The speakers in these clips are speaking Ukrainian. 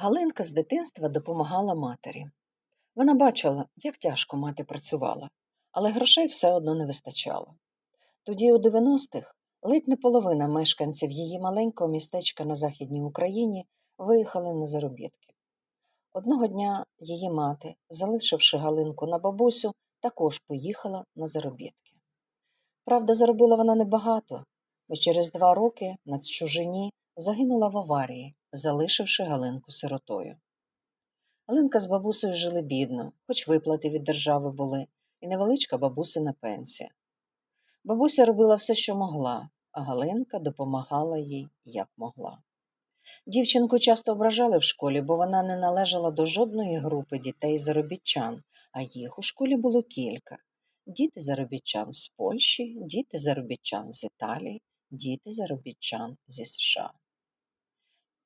Галинка з дитинства допомагала матері. Вона бачила, як тяжко мати працювала, але грошей все одно не вистачало. Тоді, у 90-х, ледь не половина мешканців її маленького містечка на Західній Україні виїхали на заробітки. Одного дня її мати, залишивши Галинку на бабусю, також поїхала на заробітки. Правда, заробила вона небагато, бо через два роки на чужині загинула в аварії, залишивши Галинку сиротою. Галинка з бабусею жили бідно, хоч виплати від держави були, і невеличка бабусина пенсія. Бабуся робила все, що могла, а Галинка допомагала їй, як могла. Дівчинку часто ображали в школі, бо вона не належала до жодної групи дітей заробітчан, а їх у школі було кілька: діти заробітчан з Польщі, діти заробітчан з Італії, діти заробітчан зі США.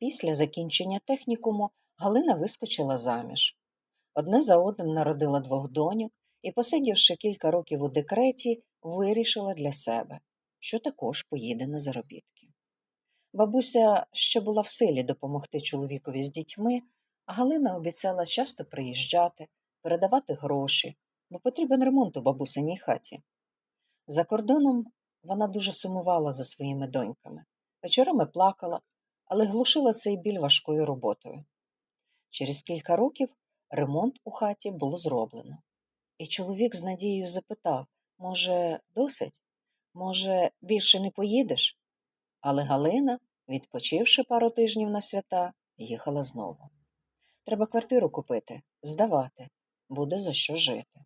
Після закінчення технікуму Галина вискочила заміж. Одне за одним народила двох доньок і, посидівши кілька років у декреті, вирішила для себе, що також поїде на заробітки. Бабуся ще була в силі допомогти чоловікові з дітьми, а Галина обіцяла часто приїжджати, передавати гроші, бо потрібен ремонт у бабусиній хаті. За кордоном вона дуже сумувала за своїми доньками. Вечорами плакала, але глушила цей біль важкою роботою. Через кілька років ремонт у хаті було зроблено. І чоловік з надією запитав може, досить? Може, більше не поїдеш? Але Галина, відпочивши пару тижнів на свята, їхала знову. Треба квартиру купити, здавати, буде за що жити.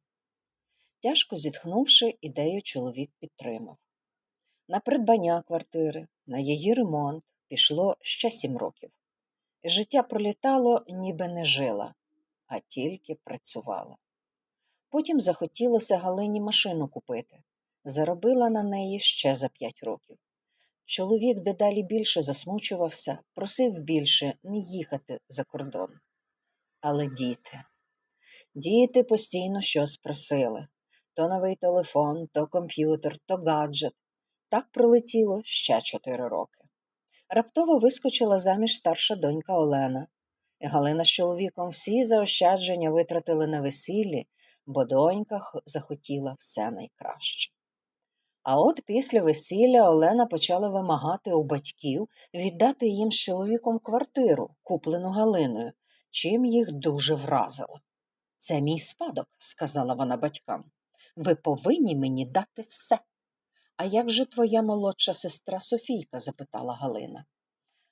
Тяжко зітхнувши, ідею чоловік підтримав. На придбання квартири, на її ремонт пішло ще сім років. Життя пролітало, ніби не жила, а тільки працювала. Потім захотілося Галині машину купити. Заробила на неї ще за п'ять років. Чоловік дедалі більше засмучувався, просив більше не їхати за кордон. Але діти, діти постійно щось просили то новий телефон, то комп'ютер, то гаджет. Так пролетіло ще чотири роки. Раптово вискочила заміж старша донька Олена. Галина з чоловіком всі заощадження витратили на весіллі, бо донька захотіла все найкраще. А от після весілля Олена почала вимагати у батьків віддати їм з чоловіком квартиру, куплену Галиною, чим їх дуже вразило. Це мій спадок, сказала вона батькам. Ви повинні мені дати все. А як же твоя молодша сестра Софійка? запитала Галина.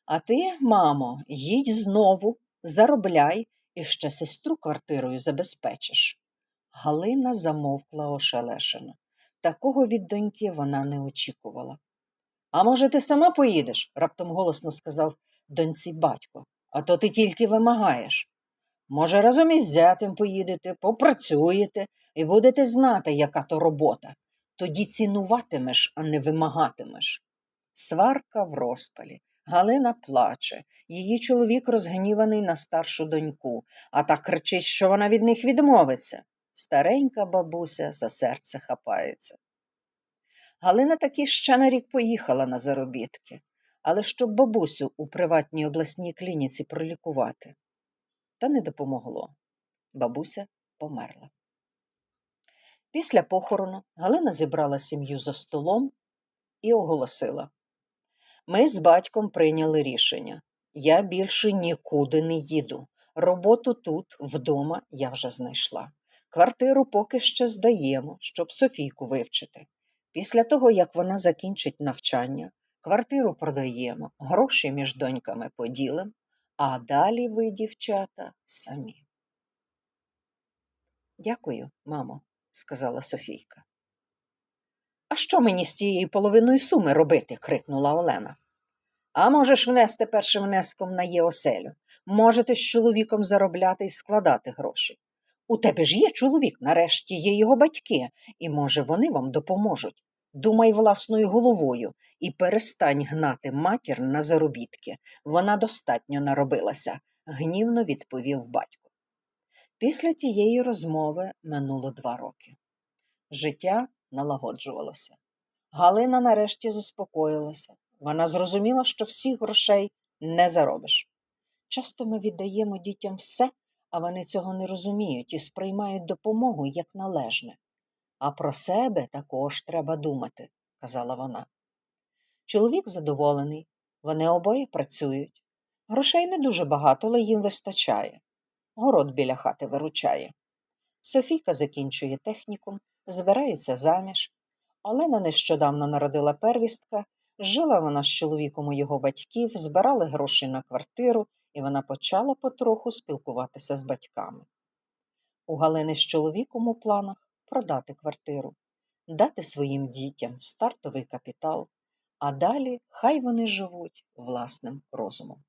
А ти, мамо, їдь знову, заробляй і ще сестру квартирою забезпечиш. Галина замовкла ошелешено. Такого від доньки вона не очікувала. А може, ти сама поїдеш? раптом голосно сказав доньці батько, а то ти тільки вимагаєш. Може, разом із зятем поїдете, попрацюєте і будете знати, яка то робота. Тоді цінуватимеш, а не вимагатимеш. Сварка в розпалі. Галина плаче, її чоловік розгніваний на старшу доньку, а та кричить, що вона від них відмовиться. Старенька бабуся за серце хапається. Галина таки ще на рік поїхала на заробітки, але щоб бабусю у приватній обласній клініці пролікувати. Та не допомогло. Бабуся померла. Після похорону Галина зібрала сім'ю за столом і оголосила ми з батьком прийняли рішення. Я більше нікуди не їду. Роботу тут, вдома, я вже знайшла. Квартиру поки що здаємо, щоб Софійку вивчити. Після того, як вона закінчить навчання, квартиру продаємо, гроші між доньками поділимо, а далі ви, дівчата, самі. Дякую, мамо, сказала Софійка. А що мені з тією половиною суми робити? крикнула Олена. А можеш внести першим внеском на є оселю. Можете з чоловіком заробляти і складати гроші. У тебе ж є чоловік, нарешті є його батьки, і, може, вони вам допоможуть. Думай власною головою і перестань гнати матір на заробітки. Вона достатньо наробилася, гнівно відповів батько. Після тієї розмови минуло два роки. Життя налагоджувалося. Галина нарешті заспокоїлася. Вона зрозуміла, що всіх грошей не заробиш. Часто ми віддаємо дітям все, а вони цього не розуміють і сприймають допомогу як належне. А про себе також треба думати, казала вона. Чоловік задоволений, вони обоє працюють. Грошей не дуже багато, але їм вистачає. Город біля хати виручає. Софійка закінчує технікум, збирається заміж. Олена нещодавно народила первістка, жила вона з чоловіком у його батьків, збирали гроші на квартиру, і вона почала потроху спілкуватися з батьками. У Галини з чоловіком у планах продати квартиру, дати своїм дітям стартовий капітал, а далі хай вони живуть власним розумом.